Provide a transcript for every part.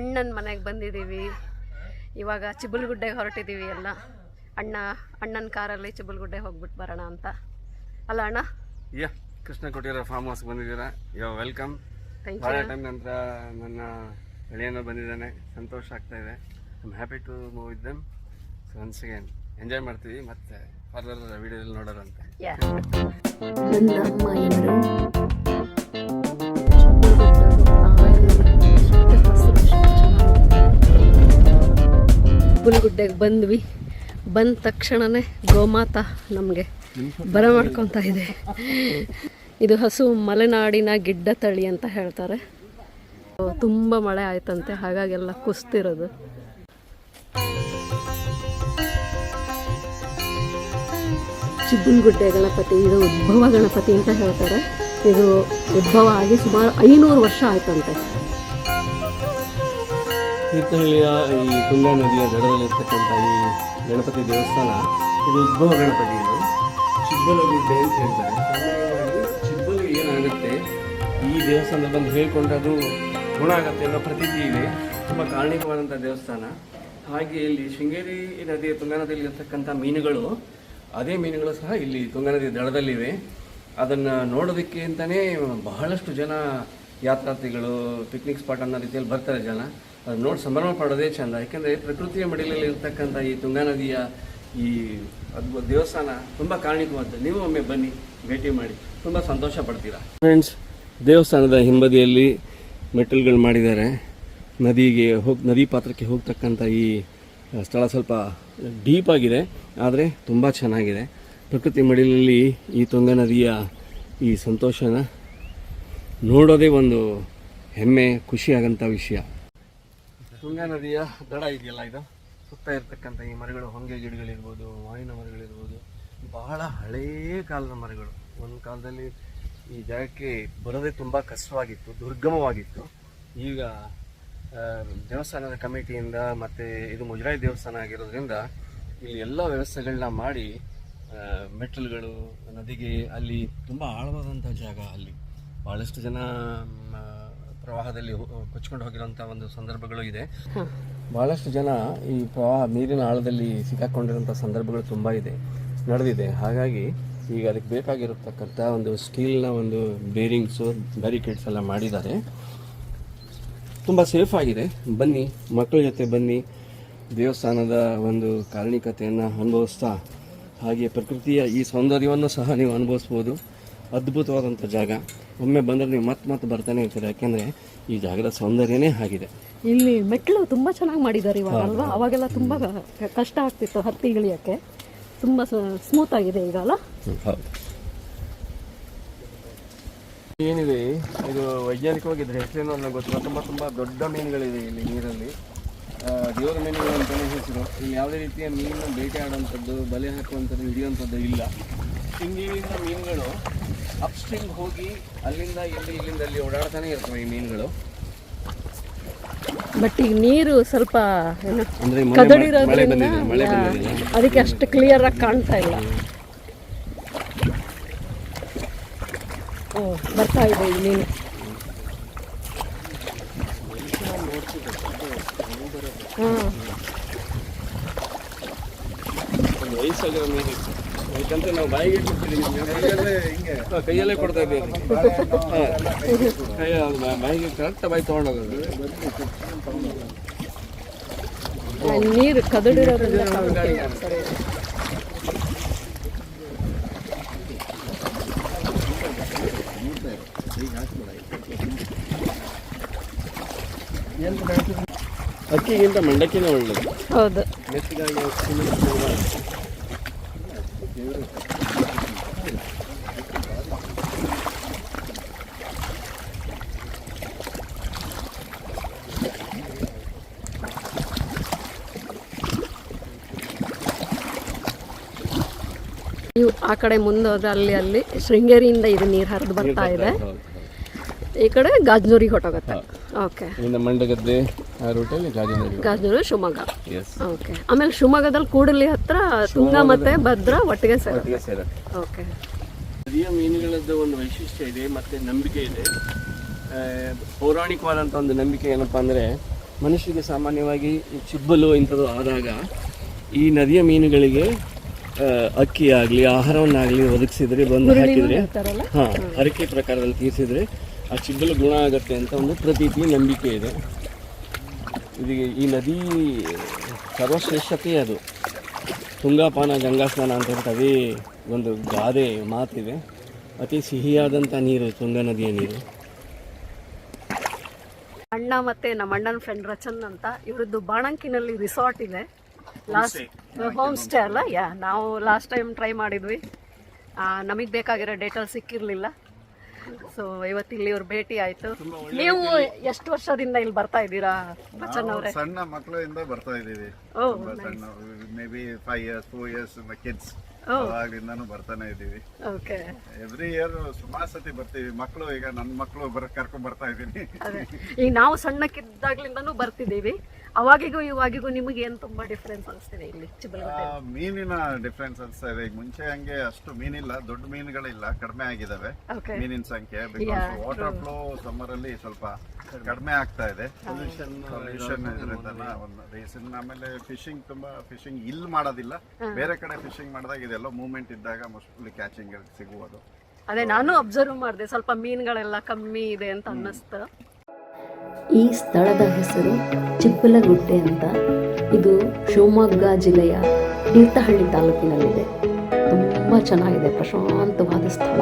ಅಣ್ಣನ ಮನೆಗೆ ಬಂದಿದ್ದೀವಿ ಇವಾಗ ಚಿಬುಲ್ಗುಡ್ಡೆಗೆ ಹೊರಟಿದ್ದೀವಿ ಎಲ್ಲ. ಅಣ್ಣ ಅಣ್ಣನ ಕಾರಲ್ಲಿ ಚಿಬುಲ್ಗುಡ್ಡೆ ಹೋಗ್ಬಿಟ್ಟು ಬರೋಣ ಅಂತ. ಅಲ್ಲ ಅಣ್ಣ? ಯಾ ಕೃಷ್ಣ ಕೊಟ್ಟಿರೋ ಫಾರ್ಮ್ ಹೌಸ್ ಬಂದಿದ್ದೀರಾ? ಯೋ ವೆಲ್ಕಮ್ ಥ್ಯಾಂಕ್ ಭಾಳ ಯು ಟೈಮ್ ನಂತರ ನನ್ನ ಗೆಳೆಯನ ಬಂದಿದ್ದಾನೆ. ಸಂತೋಷ ಆಗ್ತಾ ಇದೆ. I'm happy to move with them so once again enjoy ಮಾಡ್ತೀವಿ. ಮತ್ತೆ ಫರ್ದರ್ ವಿಡಿಯೋದಲ್ಲಿ ನೋಡೋರಂತೆ ಚಿಬುಲ್ಗುಡ್ಡೆಗೆ ಬಂದ್ವಿ. ಬಂದ ತಕ್ಷಣನೇ ಗೋಮಾತಾ ನಮಗೆ ಬರಮಾಡ್ಕೊತಾ ಇದೆ. ಇದು ಹಸು ಮಲೆನಾಡಿನ ಗಿಡ್ಡ ತಳಿ ಅಂತ ಹೇಳ್ತಾರೆ. ತುಂಬ ಮಳೆ ಆಯ್ತಂತೆ, ಹಾಗಾಗೆಲ್ಲ ಕುಸ್ತಿರೋದು. ಚಿಬ್ಬುಲ್ಗುಡ್ಡೆ ಗಣಪತಿ, ಇದು ಉದ್ಭವ ಗಣಪತಿ ಅಂತ ಹೇಳ್ತಾರೆ. ಇದು ಉದ್ಭವ ಆಗಿ ಸುಮಾರು ಐನೂರು ವರ್ಷ ಆಯ್ತಂತೆ. ತೀರ್ಥಹಳ್ಳಿಯ ಈ ತುಂಗಾ ನದಿಯ ದಡದಲ್ಲಿರ್ತಕ್ಕಂಥ ಈ ಗಣಪತಿ ದೇವಸ್ಥಾನ, ಇದು ಉದ್ಭವ ಗಣಪತಿ ಇದು. ಚಿಬ್ಬಲಗುಡ್ಡೆ ಅಂತ ಹೇಳ್ತಾರೆ. ಸಾಮಾನ್ಯವಾಗಿ ಚಿಬ್ಬಲು ಏನಾಗುತ್ತೆ? ಈ ದೇವಸ್ಥಾನದ ಬಂದು ಹೇಳ್ಕೊಂಡು ಅದು ಗುಣ ಆಗುತ್ತೆ ಅನ್ನೋ ಪ್ರತೀತಿ ಇದೆ. ತುಂಬ ಕಾರಣಿಕವಾದಂಥ ದೇವಸ್ಥಾನ. ಹಾಗೆ ಇಲ್ಲಿ ಶೃಂಗೇರಿ ನದಿಯ ತುಂಗಾ ನದಿಯಲ್ಲಿ ಇರ್ತಕ್ಕಂಥ ಮೀನುಗಳು, ಅದೇ ಮೀನುಗಳು ಸಹ ಇಲ್ಲಿ ತುಂಗಾ ನದಿ ದಡದಲ್ಲಿವೆ. ಅದನ್ನು ನೋಡೋದಕ್ಕೆ ಅಂತಲೇ ಬಹಳಷ್ಟು ಜನ ಯಾತ್ರಾರ್ಥಿಗಳು ಪಿಕ್ನಿಕ್ ಸ್ಪಾಟ್ ಅನ್ನೋ ರೀತಿಯಲ್ಲಿ ಬರ್ತಾರೆ ಜನ. ಅದು ನೋಡಿ ಸಂಭ್ರಮ ಪಡೋದೇ ಚೆಂದ. ಯಾಕೆಂದರೆ ಪ್ರಕೃತಿಯ ಮಡಿಲಲ್ಲಿ ಇರ್ತಕ್ಕಂಥ ಈ ತುಂಗಾ ನದಿಯ ಈ ಅದ್ಭುತ ದೇವಸ್ಥಾನ ತುಂಬ ಕಾರಣಿಕವಾದ ನೀವು ಒಮ್ಮೆ ಬನ್ನಿ, ಭೇಟಿ ಮಾಡಿ. ತುಂಬ ಸಂತೋಷ ಪಡ್ತೀರಾ? ಫ್ರೆಂಡ್ಸ್ ದೇವಸ್ಥಾನದ ಹಿಂಬದಿಯಲ್ಲಿ ಮೆಟ್ಟಲ್ಗಳು ಮಾಡಿದ್ದಾರೆ. ನದಿಗೆ ಹೋಗಿ, ನದಿ ಪಾತ್ರಕ್ಕೆ ಹೋಗ್ತಕ್ಕಂಥ ಈ ಸ್ಥಳ ಸ್ವಲ್ಪ ಡೀಪ್ ಆಗಿದೆ, ಆದರೆ ತುಂಬ ಚೆನ್ನಾಗಿದೆ. ಪ್ರಕೃತಿ ಮಡಿಲಲ್ಲಿ ಈ ತುಂಗಾ ನದಿಯ ಈ ಸಂತೋಷನ ನೋಡೋದೇ ಒಂದು ಹೆಮ್ಮೆ ಖುಷಿಯಾಗಂಥ ವಿಷಯ. ತುಂಗಾ ನದಿಯ ದಡ ಇದೆಯಲ್ಲ ಇದು? ಸುತ್ತ ಇರತಕ್ಕಂಥ ಈ ಮರಗಳು, ಹೊಂಗೆ ಗಿಡಗಳಿರ್ಬೋದು, ಮಾವಿನ ಮರಗಳಿರ್ಬೋದು, ಬಹಳ ಹಳೆಯ ಕಾಲದ ಮರಗಳು. ಒಂದು ಕಾಲದಲ್ಲಿ ಈ ಜಾಗಕ್ಕೆ ಬರೋದೇ ತುಂಬ ಕಷ್ಟವಾಗಿತ್ತು, ದುರ್ಗಮವಾಗಿತ್ತು. ಈಗ ದೇವಸ್ಥಾನದ ಕಮಿಟಿಯಿಂದ ಮತ್ತು ಇದು ಮುಜರಾಯಿ ದೇವಸ್ಥಾನ ಆಗಿರೋದ್ರಿಂದ ಇಲ್ಲಿ ಎಲ್ಲ ವ್ಯವಸ್ಥೆಗಳನ್ನ ಮಾಡಿ ಮೆಟ್ಲುಗಳು ನದಿಗೆ ಅಲ್ಲಿ ತುಂಬ ಆಳವಾದಂಥ ಜಾಗ ಅಲ್ಲಿ. ಭಾಳಷ್ಟು ಜನ ಪ್ರವಾಹದಲ್ಲಿ ಕೊಚ್ಚಿಕೊಂಡು ಕೊಚ್ಕೊಂಡು ಹೋಗಿರೋಂಥ ಒಂದು ಸಂದರ್ಭಗಳು ಇದೆ. ಭಾಳಷ್ಟು ಜನ ಈ ಪ್ರವಾಹ ನೀರಿನ ಆಳದಲ್ಲಿ ಸಿಕ್ಕಾಕೊಂಡಿರೋಂಥ ಸಂದರ್ಭಗಳು ತುಂಬ ಇದೆ ನಡೆದಿದೆ. ಹಾಗಾಗಿ ಈಗ ಅದಕ್ಕೆ ಬೇಕಾಗಿರತಕ್ಕಂಥ ಒಂದು ಸ್ಟೀಲ್ನ ಒಂದು ಬೇರಿಂಗ್ಸು ಬ್ಯಾರಿಕೇಡ್ಸ್ ಎಲ್ಲ ಮಾಡಿದ್ದಾರೆ. ತುಂಬ ಸೇಫ್ ಆಗಿದೆ. ಬನ್ನಿ ಮಕ್ಕಳ ಜೊತೆ ಬನ್ನಿ. ದೇವಸ್ಥಾನದ ಒಂದು ಕಾರಣಿಕತೆಯನ್ನು ಅನುಭವಿಸ್ತಾ ಹಾಗೆ ಪ್ರಕೃತಿಯ ಈ ಸೌಂದರ್ಯವನ್ನು ಸಹ ನೀವು ಅನುಭವಿಸ್ಬೋದು. ಅದ್ಭುತವಾದಂಥ ಜಾಗ. ಒಮ್ಮೆ ಬಂದರೆ ನೀವು ಮತ್ತೆ ಮತ್ತೆ ಬರ್ತಾನೆ ಇರ್ತೀರ. ಯಾಕೆಂದರೆ ಈ ಜಾಗದ ಸೌಂದರ್ಯನೇ ಆಗಿದೆ. ಇಲ್ಲಿ ಮೆಟ್ಲು ತುಂಬ ಚೆನ್ನಾಗಿ ಮಾಡಿದ್ದಾರೆ ಇವಾಗ ಅಲ್ವಾ? ಅವಾಗೆಲ್ಲ ತುಂಬ ಕಷ್ಟ ಆಗ್ತಿತ್ತು ಹತ್ತಿ ಇಳಿಯೋಕ್ಕೆ. ತುಂಬ ಸ್ಮೂತ್ ಆಗಿದೆ ಈಗ ಅಲ್ಲ? ಹೌದು. ಏನಿದೆ? ಇದು ವೈಜ್ಞಾನಿಕವಾಗಿ ಇದ್ರ ಹೆಸರೇನು ಅನ್ನೋ ಗೊತ್ತಿಲ್ಲ ತುಂಬ ತುಂಬ ದೊಡ್ಡ ಮೀನುಗಳಿದೆ ಇಲ್ಲಿ ನೀರಲ್ಲಿ. ದೇವರ ಮೀನುಗಳು ಅಂತಲೇ ಹೆಸರು. ಇಲ್ಲಿ ಯಾವುದೇ ರೀತಿಯ ಮೀನು ಬೇಟೆ ಆಡುವಂಥದ್ದು ಬಲೆ ಹಾಕುವಂಥದ್ದು ಹಿಡಿಯುವಂಥದ್ದು ಇಲ್ಲ. ಮೀನುಗಳು ಮೀನುಗಳು ಅಪ್ಸ್ಟ್ರೀಮ್ ಹೋಗಿ ಅಲ್ಲಿಂದ ಇಲ್ಲಿ ಇಲ್ಲಿಂದ ಅಲ್ಲಿ ಓಡಾಡ್ತಾನೆ ಇರ್ತವೆ ಈ ಮೀನುಗಳು. ಬಟ್ ಈಗ ನೀರು ಸ್ವಲ್ಪ ಏನು ಕದಡಿರೋದ್ರಿಂದ ಅದಕ್ಕೆ ಅಷ್ಟು ಕ್ಲಿಯರ್ ಆಗಿ ಕಾಣ್ತಾ ಇಲ್ಲ. ಓ ಬರ್ತಾ ಇದೆ ಈ ನೀನು ಹಾಂ ಮೀನು ಯಾಕಂದ್ರೆ ನಾವು ಬಾಯಿಗೆ ಕೊಡ್ತೀವಿ ಕೈಯಲ್ಲೇ ಕೊಡ್ತಾ ಇದ್ದೀವಿ. ಬಾಯಿಗೆ ಕರೆಕ್ಟ್ ಬಾಯಿ ತೊಗೊಂಡೋಗೋದು. ನೀರು ಕದಡಿರೋದ್ರಿಂದ ಅಕ್ಕಿಗಿಂತ ಮಂಡಕ್ಕಿನೇ ಒಳ್ಳೇದು. ಹೌದು. ನೀವು ಆ ಕಡೆ ಮುಂದೋದ್ರೆ ಅಲ್ಲಿ ಅಲ್ಲಿ ಶೃಂಗೇರಿಯಿಂದ ಇದು ನೀರು ಹರಿದು ಬರ್ತಾ ಇದೆ. ಈ ಕಡೆ ಗಾಜನೂರಿಗೆ ಹೊಟ್ಟೋಗುತ್ತೆ ಓಕೆ. ಇಲ್ಲಿಂದ ಮಂಡಗದ್ದೆ ಆ ರೂಟಲ್ಲಿ ಗಾಜಿನಗರ ಗಾಜನೂರು ಶಿವಮೊಗ್ಗ. Yes okay. ಆಮೇಲೆ ಶಿವಮೊಗ್ಗದಲ್ಲಿ ಕೂಡಲಿ ಹತ್ರ ತುಂಗಾ ಮತ್ತೆ ಭದ್ರ ಒಟ್ಟಿಗೆ ಸೇರುತ್ತೆ ಒಟ್ಟಿಗೆ ಸೇರುತ್ತೆ ಓಕೆ. ನದಿಯ ಮೀನುಗಳದ್ದು ಒಂದು ವೈಶಿಷ್ಟ್ಯ ಇದೆ ಮತ್ತು ನಂಬಿಕೆ ಇದೆ. ಆ, ಪೌರಾಣಿಕವಾದಂಥ ಒಂದು ನಂಬಿಕೆ ಏನಪ್ಪ ಅಂದರೆ ಮನುಷ್ಯರಿಗೆ ಸಾಮಾನ್ಯವಾಗಿ ಈ ಚಿಬ್ಬಲು ಇಂಥದ್ದು ಆದಾಗ ಈ ನದಿಯ ಮೀನುಗಳಿಗೆ ಆ, ಅಕ್ಕಿ ಆಗಲಿ ಆಹಾರವನ್ನಾಗಲಿ ಒದಗಿಸಿದ್ರೆ ಬಂದು ಹಾಕಿದರೆ ಹಾಂ ಹರಕೆ ಪ್ರಕಾರದಲ್ಲಿ ತೀರಿಸಿದ್ರೆ ಆ ಚಿಗ್ಗಲು ಗುಣ ಆಗುತ್ತೆ ಅಂತ ಒಂದು ಪ್ರತೀತಿ, ನಂಬಿಕೆ ಇದೆ. ಇದು ಈ ನದಿ ಸರ್ವಶ್ರೇಷ್ಠತೆ ಅದು. ತುಂಗಾಪಾನ ಗಂಗಾಸ್ನಾನ ಅಂತ ಅದೇ ಒಂದು ಗಾದೆ ಮಾತಿದೆ. ಅತಿ ಸಿಹಿಯಾದಂಥ ನೀರು, ತುಂಗಾ ನದಿಯ ನೀರು. ಅಣ್ಣ ಮತ್ತೆ ನಮ್ಮ ಅಣ್ಣನ ಫ್ರೆಂಡ್ ರಚನ್ ಅಂತ, ಇವರದ್ದು ಬಾಣಂಕಿನಲ್ಲಿ ರಿಸಾರ್ಟ್ ಇದೆ. ಲಾಸ್ಟ್ ಹೋಮ್ ಸ್ಟೇ ಅಲ್ಲ? ಯಾ ನಾವು ಲಾಸ್ಟ್ ಟೈಮ್ ಟ್ರೈ ಮಾಡಿದ್ವಿ. ನಮಗೆ ಬೇಕಾಗಿರೋ ಡೇಟಲ್ ಸಿಕ್ಕಿರಲಿಲ್ಲ. ಸೊ ಇವತ್ತು ಇಲ್ಲಿ ಇವ್ರ ಭೇಟಿ ಆಯ್ತು. ನೀವು ಎಷ್ಟು ವರ್ಷದಿಂದ ಇಲ್ಲಿ ಬರ್ತಾ ಇದ್ದೀರಾ ಬಚ್ಚನ್ ಅವರೇ? ಸಣ್ಣ ಮಕ್ಕಳಿಂದ ಬರ್ತಾ ಇದ್ದೀವಿ. ತುಂಬಾ ಸಣ್ಣ maybe five years four years kids ಅವಾಗ್ಲಿಂದಾನು ಬರ್ತಾನೆ ಇದ್ದೀವಿ. ಓಕೆ ಎವ್ರಿ ಇಯರ್ ಸುಮಾರು ಸತಿ ಬರ್ತೀವಿ. ಮಕ್ಕಳು ಈಗ ನನ್ನ ಮಕ್ಕಳು ಬರ ಕರ್ಕೊಂಡ್ ಬರ್ತಾ ಇದ್ದೀನಿ. ಈಗ ನಾವು ಸಣ್ಣಕ್ಕಿದ್ದಾಗ್ಲಿಂದನೂ ಬರ್ತಿದ್ದೀವಿ. ಅವಾಗಿಗೂ ಇವಾಗಿಗೂ ನಿಮಗೆ ಏನು ತುಂಬಾ ಡಿಫ್ರೆನ್ಸ್ ಅನಿಸ್ತಿದೆ ಇಲ್ಲಿ ಮೀನಿನ ಡಿಫ್ರೆನ್ಸ್ ಅನ್ಸ್ತಾ ಇದೆ. ಈಗ ಮುಂಚೆ ಹಂಗೆ ಅಷ್ಟು ಮೀನಿಲ್ಲ ದೊಡ್ಡ ಮೀನುಗಳಿಲ್ಲ ಕಡಿಮೆ ಆಗಿದಾವೆ. ಮೀನಿನ ಸಂಖ್ಯೆ ಬಿಕಾಸ್ ವಾಟರ್ ಫ್ಲೋ ಸಮ್ಮರ್ ಅಲ್ಲಿ ಸ್ವಲ್ಪ ಕಡಿಮೆ ಆಗ್ತಾ ಇದೆ. ಪೊಲ್ಯೂಷನ್ ಇದರಿಂದ ಒಂದು ರೀಸನ್ ಆಮೇಲೆ ಫಿಶಿಂಗ್ ತುಂಬಾ ಫಿಶಿಂಗ್ ಇಲ್ಲಿ ಮಾಡೋದಿಲ್ಲ. ಬೇರೆ ಕಡೆ ಫಿಶಿಂಗ್ ಮಾಡಿದಾಗ ಇದೆಲ್ಲ ಮೂವ್ಮೆಂಟ್ ಇದ್ದಾಗ ಮೋಸ್ಟ್ಲಿ ಕ್ಯಾಚಿಂಗ್ ಸಿಗುವುದು. ಅದೇ ನಾನು ಅಬ್ಸರ್ವ್ ಮಾಡಿದೆ ಸ್ವಲ್ಪ ಮೀನುಗಳೆಲ್ಲ ಕಮ್ಮಿ ಇದೆ ಅಂತ ಅನ್ನಿಸ್ತು. ಈ ಸ್ಥಳದ ಹೆಸರು ಚಿಪ್ಪಲಗುಡ್ಡೆ ಅಂತ. ಇದು ಶಿವಮೊಗ್ಗ ಜಿಲ್ಲೆಯ ತೀರ್ಥಹಳ್ಳಿ ತಾಲೂಕಿನಲ್ಲಿದೆ. ತುಂಬ ಚೆನ್ನಾಗಿದೆ, ಪ್ರಶಾಂತವಾದ ಸ್ಥಳ.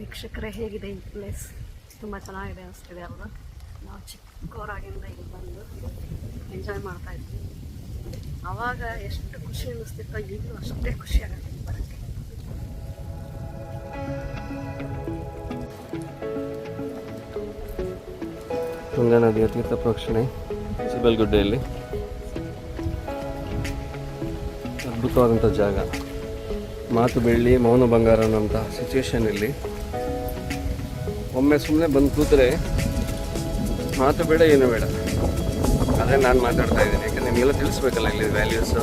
ವೀಕ್ಷಕರೇ, ಹೇಗಿದೆ ಈ ಪ್ಲೇಸ್ ತುಂಬ ಚೆನ್ನಾಗಿದೆ ಅನಿಸ್ತಿದೆ ಅಲ್ವಾ? ನಾವು ಚಿಕ್ಕವರಾಗಿಂದ ಇಲ್ಲಿ ಬಂದು ಎಂಜಾಯ್ ಮಾಡ್ತಾ ಇದ್ವಿ. ಅವಾಗ ಎಷ್ಟು ಖುಷಿ ಅನ್ನಿಸ್ತಿತ್ತೋ ಈಗಲೂ ಅಷ್ಟೇ ಖುಷಿ ಆಗುತ್ತೆ. ತುಂಗಾ ನದಿಯ ತೀರ್ಥ ಪ್ರೋಕ್ಷಣೆ. ಸಿಬಲ್ಗುಡ್ಡೆಯಲ್ಲಿ ಅದ್ಭುತವಾದಂಥ ಜಾಗ. ಮಾತು ಬೆಳ್ಳಿ ಮೌನ ಬಂಗಾರ ಅನ್ನೋಂಥ ಸಿಚುವೇಶನಲ್ಲಿ ಒಮ್ಮೆ ಸುಮ್ಮನೆ ಬಂದು ಕೂತರೆ ಮಾತು ಬೇಡ ಏನು ಬೇಡ. ಆದರೆ ನಾನು ಮಾತಾಡ್ತಾ ಇದ್ದೀನಿ. ಯಾಕಂದರೆ ನಿಮಗೆಲ್ಲ ತಿಳಿಸ್ಬೇಕಲ್ಲ ಇಲ್ಲಿ ವ್ಯಾಲ್ಯೂಸು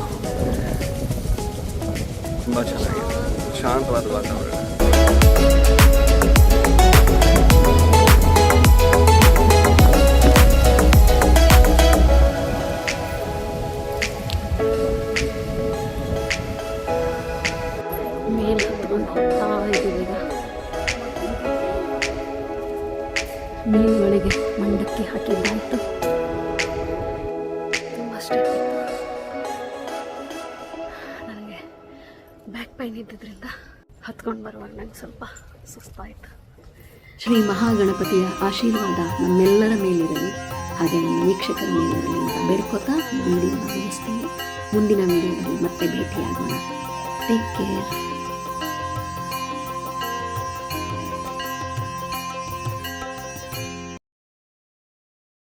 ತುಂಬ ಚೆನ್ನಾಗಿದೆ. ಶಾಂತವಾದ ವಾತಾವರಣ. ಇದ್ದಿದ್ದರಿಂದ ಹತ್ಕೊಂಡು ಬರುವಾಗ ನಂಗೆ ಸ್ವಲ್ಪ ಸುಸ್ತಾಯಿತು. ಶ್ರೀ ಮಹಾಗಣಪತಿಯ ಆಶೀರ್ವಾದ ನಮ್ಮೆಲ್ಲರ ಮೇಲಿರಲಿ, ಹಾಗೆ ನಮ್ಮ ವೀಕ್ಷಕರ ಮೇಲಿರಲಿ ಅಂತ ಬೇಡ್ಕೋತಾ ವೀಡಿಯೋ ಮುಗಿಸ್ತೀನಿ ಮುಂದಿನ ವಿಡಿಯೋದಲ್ಲಿ ಮತ್ತೆ ಭೇಟಿಯಾಗೋಣ. Take care